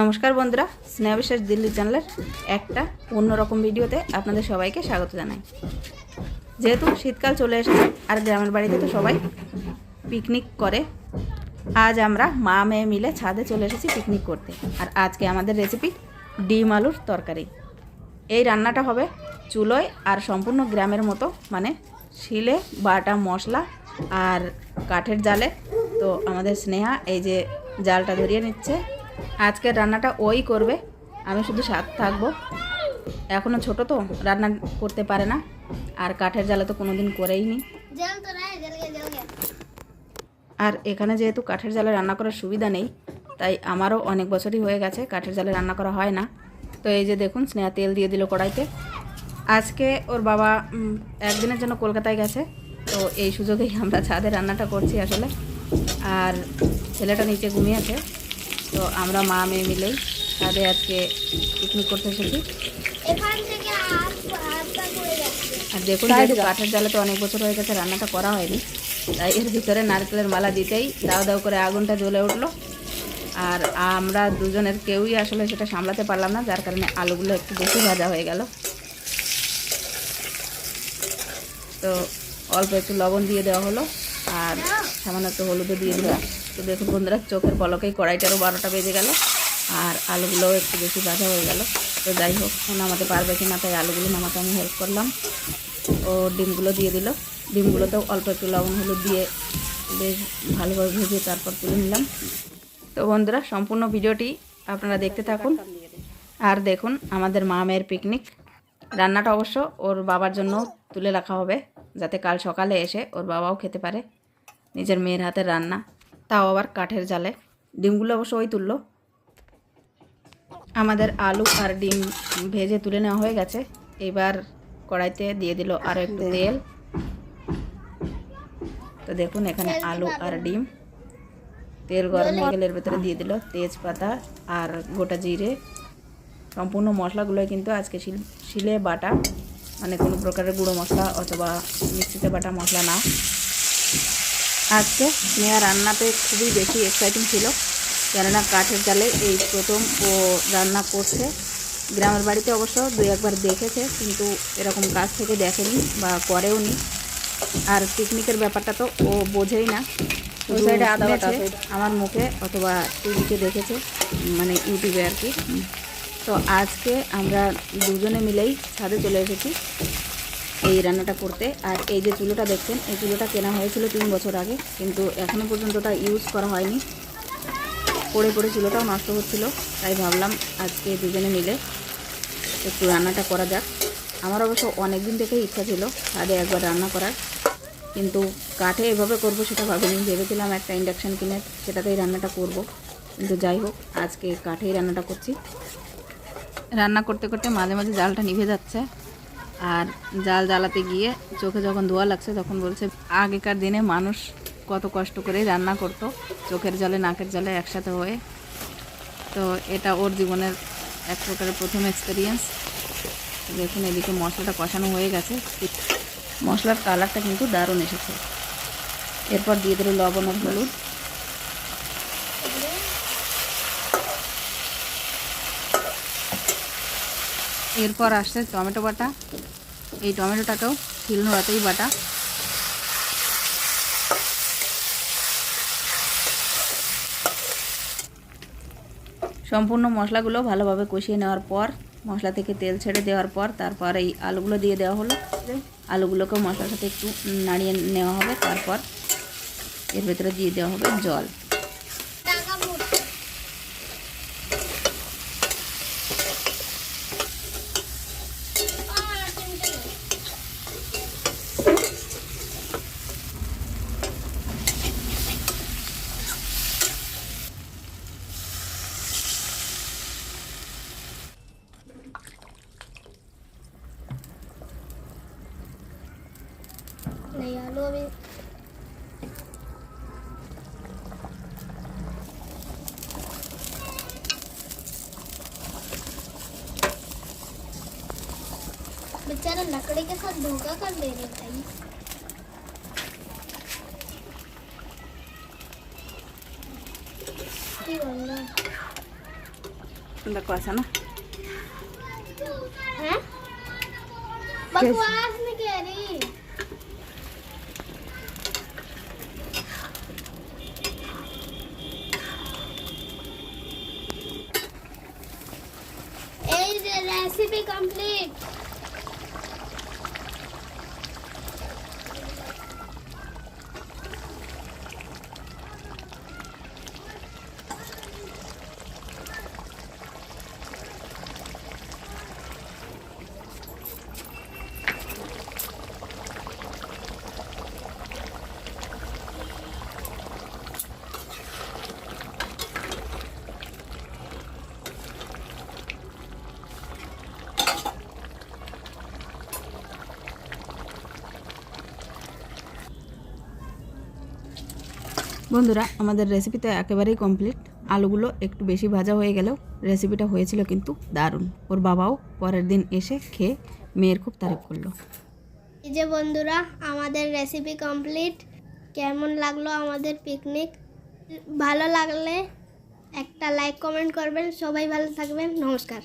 নমস্কার বন্ধুরা, স্নেহা বিশ্বাস দিল্লি চ্যানেলের একটা অন্যরকম ভিডিওতে আপনাদের সবাইকে স্বাগত জানাই। যেহেতু শীতকাল চলে এসেছে, আর গ্রামের বাড়িতে তো সবাই পিকনিক করে, আজ আমরা মা মেয়ে মিলে ছাদে চলে এসেছি পিকনিক করতে। আর আজকে আমাদের রেসিপি ডিম আলুর তরকারি। এই রান্নাটা হবে চুলোয় আর সম্পূর্ণ গ্রামের মতো মানে শিলে বাটা মশলা আর কাঠের জালে। তো আমাদের স্নেহা এই যে জালটা ধরিয়ে নিচ্ছে আজকে রান্নাটা ওই করবে। আমি শুধু সাত থাকব। এখনও ছোট তো রান্না করতে পারে না। আর কাঠের জ্বালা তো কোনোদিন করেই নি। আর এখানে যেহেতু কাঠের জ্বালা রান্না করার সুবিধা নেই তাই আমারও অনেক বছরই হয়ে গেছে কাঠের জ্বালা রান্না করা হয় না। তো এই যে দেখুন স্নেহা তেল দিয়ে দিল কড়াইতে। আজকে ওর বাবা একদিনের জন্য কলকাতায় গেছে। তো এই সুযোগেই আমরা ছাদে রান্নাটা করছি আসলে। আর ছেলেটা নিচে ঘুমিয়েছে। তো আমরা মা মেয়ে মিলেই ছাদে আজকে পিকনিক করতে এসেছি। আর দেখুন কাঠের জালে তো অনেক বছর হয়ে গেছে রান্নাটা করা হয়নি। তাই এর ভিতরে নারকেলের মালা দিতেই দাও দাও করে আগুনটা জ্বলে উঠল। আর আমরা দুজনের কেউই আসলে সেটা সামলাতে পারলাম না যার কারণে আলুগুলো একটু বেশি ভাজা হয়ে গেল। তো অল্প একটু লবণ দিয়ে দেওয়া হলো আর সামান্য একটু হলুদও দিয়ে দিলাম। তো দেখুন বন্ধুরা, চোখের পলকেই কড়াইটারও বারোটা বেজে গেল আর আলুগুলোও একটু বেশি ভাজা হয়ে গেল। তো যাই হোক নামাতে পারবে কি না তাই আলুগুলো নামাতে আমি হেল্প করলাম। ও ডিমগুলো দিয়ে দিল। ডিমগুলোতেও অল্প একটু লবণ, হলুদ দিয়ে বেশ ভালোভাবে ভেজে তারপর তুলে নিলাম। তো বন্ধুরা, সম্পূর্ণ ভিডিওটি আপনারা দেখতে থাকুন। আর দেখুন, আমাদের মা মেয়ের পিকনিক রান্নাটা অবশ্য ওর বাবার জন্য তুলে রাখা হবে, যাতে কাল সকালে এসে ওর বাবাও খেতে পারে। নিজের মেয়ের হাতের রান্না। তাও আবার কাঠের জালে। ডিমগুলো অবশ্য ওই তুললো। আমাদের আলু আর ডিম ভেজে তুলে নেওয়া হয়ে গেছে। এবার কড়াইতে দিয়ে দিল আরও একটু তেল। তো দেখুন, এখানে আলু আর ডিম। তেল গরম হয়ে গেলে এর ভেতরে দিয়ে দিল তেজপাতা আর গোটা জিরে। সম্পূর্ণ মশলাগুলো কিন্তু আজকে শিলে বাটা। মানে কোনো প্রকারের গুঁড়ো মশলা অথবা মিক্সিতে বাটা মশলা না। আজকে স্নেহা রান্নাতে খুবই বেশি এক্সাইটিং ছিল। কেননা কাঠের জালে এই প্রথম ও রান্না করছে। গ্রামের বাড়িতে অবশ্য দুই একবার দেখেছে কিন্তু এরকম কাজ থেকে দেখেনি বা করেও নি। আর পিকনিকের ব্যাপারটা তো ও বোঝেই না। ওই সাইডে আমার মুখে অথবা টিভিতে দেখেছে মানে ইউটিউবে আর কি। তো আজকে আমরা দুজনে মিলেই ছাদে চলে এসেছি। এই রান্নাটা করতে। আর এই যে চুলোটা দেখছেন, এই চুলোটা কেনা হয়েছিল তিন বছর আগে, কিন্তু এখনও পর্যন্ত ওটা ইউজ করা হয়নি। পড়ে পড়ে চুলোটাও নষ্ট হচ্ছিল, তাই ভাবলাম আজকে দুজনে মিলে একটু রান্নাটা করা যাক। আমার অবশ্য অনেক দিন থেকেই ইচ্ছা ছিল ছাদে একবার রান্না করার, কিন্তু কাঠে এভাবে করব সেটা ভাবিনি। ভেবেছিলাম একটা ইন্ডাকশান কিনে সেটাতেই রান্নাটা করব। কিন্তু যাই হোক, আজকে কাঠেই রান্নাটা করছি। রান্না করতে করতে মাঝে মাঝে জালটা নিভে যাচ্ছে। আর জাল জ্বালাতে গিয়ে চোখে যখন ধোয়া লাগছে, তখন বলছে, আগেকার দিনে মানুষ কত কষ্ট করে রান্না করতো, চোখের জলে, নাকের জলে একসাথে হয়ে। তো এটা ওর জীবনের এক প্রকারের প্রথম এক্সপিরিয়েন্স দেখুন, এদিকে মশলাটা কষানো হয়ে গেছে। মশলার কালারটা কিন্তু দারুণ এসেছে। এরপর দিয়ে দিল লবণ আর হলুদ। এরপর আসছে টমেটো বাটা। এই টমেটোটাকেও শিলনোড়াতেই বাটা। সম্পূর্ণ মশলাগুলো ভালোভাবে কষিয়ে নেওয়ার পর, মশলা থেকে তেল ছেড়ে দেওয়ার পর, তারপর এই আলুগুলো দিয়ে দেওয়া হলো। আলুগুলোকেও মশলার সাথে একটু নাড়িয়ে নেওয়া হবে, তারপর এর ভেতরে দিয়ে দেওয়া হবে জল। Nej, jag lovar. बेचारा लकड़ी के साथ धोखा कर दे रहे भाई बकवास है ना बकवास বন্ধুরা, আমাদের রেসিপি তো একেবারেই কমপ্লিট আলুগুলো একটু বেশি ভাজা হয়ে গেলেও রেসিপিটা হয়েছিল কিন্তু দারুণ। ওর বাবাও পরের দিন এসে খেয়ে মেয়ের খুব তারিফ করল। এই যে বন্ধুরা, আমাদের রেসিপি কমপ্লিট কেমন লাগল আমাদের পিকনিক ভালো লাগলে একটা লাইক কমেন্ট করবেন। সবাই ভালো থাকবেন। নমস্কার।